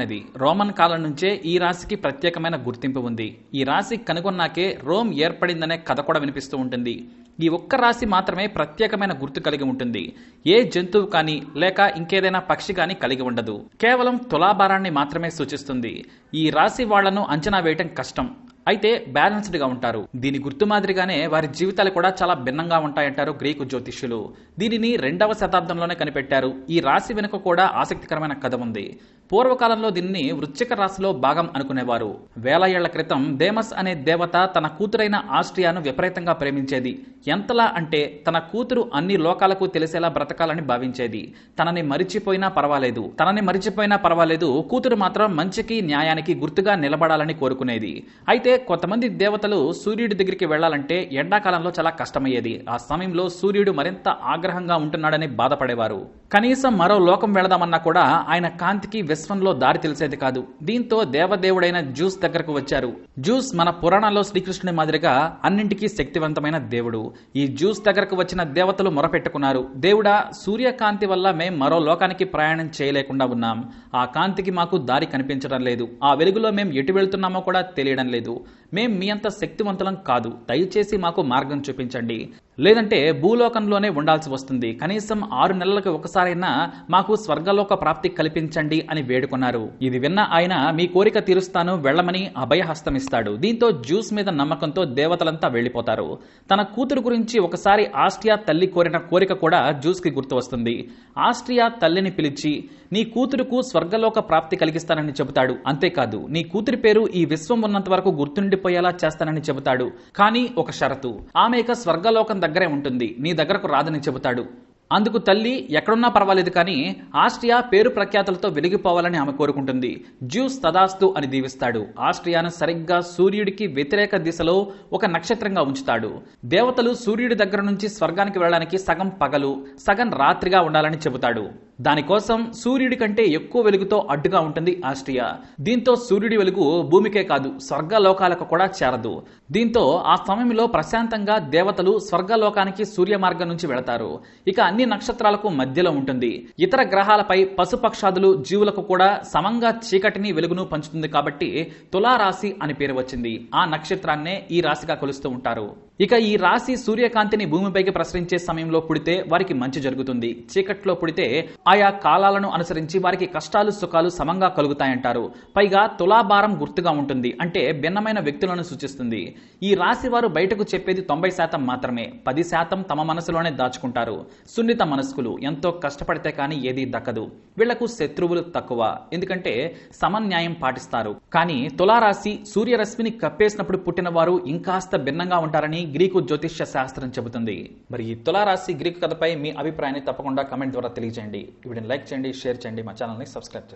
అది. రోమన్ కాలం నుంచే ఈ రాశికి ప్రత్యేకమైన గుర్తింపు ఉంది. ఈ రాశి కనుగొన్నాకే రోమ్ ఏర్పడిందనే కథ కూడా వినిపిస్తూ ఉంటుంది. ఈ ఒక్క రాశి మాత్రమే ప్రత్యేకమైన గుర్తు కలిగి ఉంటుంది. ఏ జంతువు కానీ లేక ఇంకేదైనా పక్షి కానీ కలిగి ఉండదు. కేవలం తులాభారాన్ని మాత్రమే సూచిస్తుంది. ఈ రాశి వాళ్ళను అంచనా వేయటం కష్టం. అయితే బ్యాలెన్స్డ్గా ఉంటారు. దీని గుర్తు మాదిరిగానే వారి జీవితాలు కూడా చాలా భిన్నంగా ఉంటాయంటారు గ్రీకు జ్యోతిష్యులు. దీనిని రెండవ శతాబ్దంలోనే కనిపెట్టారు. ఈ రాశి వెనుక కూడా ఆసక్తికరమైన కథ ఉంది. పూర్వకాలంలో దీన్ని వృశ్చిక రాశిలో భాగం అనుకునేవారు. వేల ఏళ్ళ క్రితం దేమస్ అనే దేవత తన కూతురైన ఆస్ట్రియాను విపరీతంగా ప్రేమించేది. ఎంతలా అంటే తన కూతురు అన్ని లోకాలకు తెలిసేలా బ్రతకాలని భావించేది. తనని మరిచిపోయినా పర్వాలేదు. తనని మరిచిపోయినా పర్వాలేదు. కూతురు మాత్రం మంచికి న్యాయానికి గుర్తుగా నిలబడాలని కోరుకునేది. అయితే కొంతమంది దేవతలు సూర్యుడి దగ్గరికి వెళ్ళాలంటే ఎండాకాలంలో చాలా కష్టమయ్యేది. ఆ సమయంలో సూర్యుడు మరింత ఆగ్రహంగా ఉంటున్నాడని బాధపడేవారు. కనీసం మరో లోకం వెళదామన్నా కూడా ఆయన కాంతికి విశ్వంలో దారి తెలిసేది కాదు. దీంతో దేవదేవుడైన జ్యూస్ దగ్గరకు వచ్చారు. జ్యూస్ మన పురాణాల్లో శ్రీకృష్ణుని మాదిరిగా అన్నింటికీ శక్తివంతమైన దేవుడు. ఈ జ్యూస్ దగ్గరకు వచ్చిన దేవతలు మొరపెట్టుకున్నారు. దేవుడా సూర్యకాంతి వల్ల మేం మరో లోకానికి ప్రయాణం చేయలేకుండా ఉన్నాం. ఆ కాంతికి మాకు దారి కనిపించడం లేదు. ఆ వెలుగులో మేము ఎటు వెళ్తున్నామో కూడా తెలియడం లేదు. మేం మీ అంత శక్తివంతులం కాదు. దయచేసి మాకు మార్గం చూపించండి. లేదంటే భూలోకంలోనే ఉండాల్సి వస్తుంది. కనీసం ఆరు నెలలకు ఒకసారైనా మాకు స్వర్గలోక ప్రాప్తి కల్పించండి అని వేడుకున్నారు. ఇది విన్న ఆయన మీ కోరిక తీరుస్తాను వెళ్ళమని అభయహస్తమిస్తాడు. దీంతో జ్యూస్ మీద నమ్మకంతో దేవతలంతా వెళ్ళిపోతారు తన కూతురు గురించి ఒకసారి ఆస్ట్రియా తల్లి కోరిన కోరిక కూడా జ్యూస్కి గుర్తు వస్తుంది. ఆస్ట్రియా తల్లిని పిలిచి నీ కూతురుకు స్వర్గలోక ప్రాప్తి కలిగిస్తానని చెబుతాడు. అంతేకాదు నీ కూతురి పేరు ఈ విశ్వం ఉన్నంత వరకు గుర్తుండిపోయేలా చేస్తానని చెబుతాడు. కానీ ఒక షరతు. ఆమె ఇక స్వర్గలోకం దగ్గర దగ్గరే ఉంటుంది. నీ దగ్గరకు రాదని చెబుతాడు. అందుకు తల్లి ఎక్కడున్నా పర్వాలేదు కానీ ఆస్ట్రియా పేరు ప్రఖ్యాతులతో వెలిగిపోవాలని ఆమె కోరుకుంటుంది. జ్యూస్ తదాస్తు అని దీవిస్తాడు. ఆస్ట్రియాను సరిగ్గా సూర్యుడికి వ్యతిరేక దిశలో ఒక నక్షత్రంగా ఉంచుతాడు. దేవతలు సూర్యుడి దగ్గర నుంచి స్వర్గానికి వెళ్ళడానికి సగం పగలు సగం రాత్రిగా ఉండాలని చెబుతాడు. దానికోసం సూర్యుడి కంటే ఎక్కువ వెలుగుతో అడ్డుగా ఉంటుంది ఆస్ట్రియా. దీంతో సూర్యుడి వెలుగు భూమికే కాదు స్వర్గలోకాలకు కూడా చేరదు. దీంతో ఆ సమయంలో ప్రశాంతంగా దేవతలు స్వర్గలోకానికి సూర్య మార్గం నుంచి వెళతారు. ఇక అన్ని నక్షత్రాలకు మధ్యలో ఉంటుంది. ఇతర గ్రహాలపై పశుపక్షాదులు జీవులకు కూడా సమంగా చీకటిని వెలుగును పంచుతుంది కాబట్టి తులారాశి అని పేరు వచ్చింది. ఆ నక్షత్రాన్నే ఈ రాశిగా కొలుస్తూ ఉంటారు. ఇక ఈ రాశి సూర్యకాంతిని భూమిపైకి ప్రసరించే సమయంలో పుడితే వారికి మంచి జరుగుతుంది. చీకట్లో పుడితే ఆయా కాలాలను అనుసరించి వారికి కష్టాలు సుఖాలు సమంగా కలుగుతాయంటారు. పైగా తులాభారం గుర్తుగా ఉంటుంది. అంటే భిన్నమైన వ్యక్తులను సూచిస్తుంది. ఈ రాశి వారు బయటకు చెప్పేది తొంభై శాతం మాత్రమే. పది శాతం తమ మనసులోనే దాచుకుంటారు. సున్నిత మనస్కులు ఎంతో కష్టపడితే కానీ ఏదీ దక్కదు. వీళ్ళకు శత్రువులు తక్కువ. ఎందుకంటే సమన్యాయం పాటిస్తారు. కానీ తులారాశి సూర్యరశ్మిని కప్పేసినప్పుడు పుట్టిన వారు ఇంకాస్త భిన్నంగా ఉంటారని గ్రీకు జ్యోతిష్య శాస్త్రం చెబుతుంది. మరి ఈ తులారాశి గ్రీకు కథపై మీ అభిప్రాయాన్ని తప్పకుండా కమెంట్ ద్వారా తెలియజేయండి. వీడిని లైక్ చేయండి షేర్ చేయండి మా ఛానల్ని సబ్స్క్రైబ్ చేయండి.